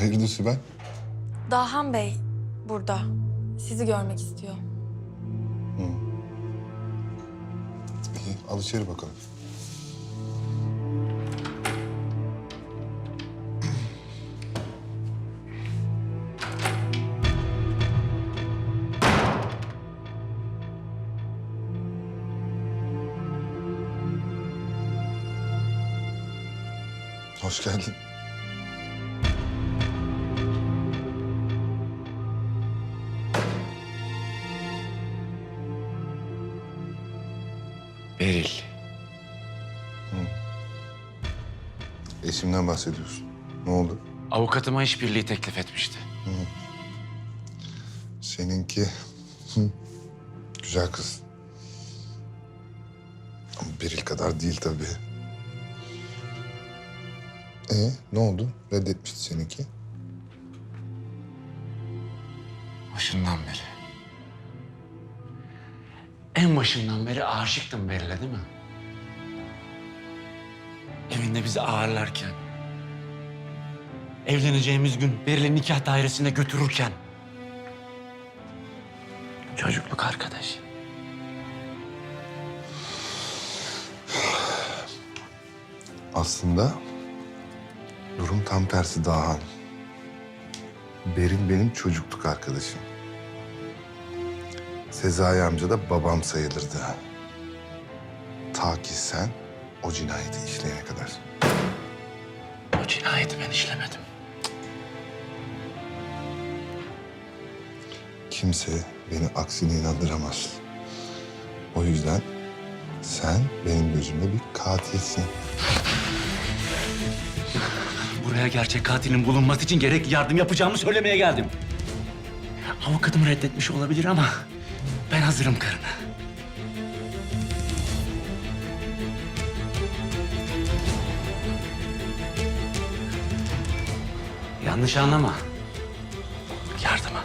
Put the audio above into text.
Hayırdır Sibel? Dahan Bey burada. Sizi görmek istiyor. İyi, al içeri bakalım. Hoş geldin. Beril. Eşimden bahsediyorsun. Ne oldu? Avukatıma işbirliği teklif etmişti. Seninki hı, güzel kız. Ama Beril kadar değil tabii. E ne oldu? Reddetmişti seninki. Başından beri. En başından beri aşıktım Beril'e değil mi? Evinde bizi ağırlarken. Evleneceğimiz gün Beril'i nikah dairesine götürürken. Çocukluk arkadaş. Aslında durum tam tersi Dahan. Beril benim çocukluk arkadaşım. Sezai amca da babam sayılırdı. Ta ki sen o cinayeti işleyene kadar. O cinayeti ben işlemedim. Kimse beni aksine inandıramaz. O yüzden sen benim gözümde bir katilsin. Buraya gerçek katilin bulunması için gerekli yardım yapacağımı söylemeye geldim. Avukatım reddetmiş olabilir ama ben hazırım karına. Yanlış anlama. Yardıma.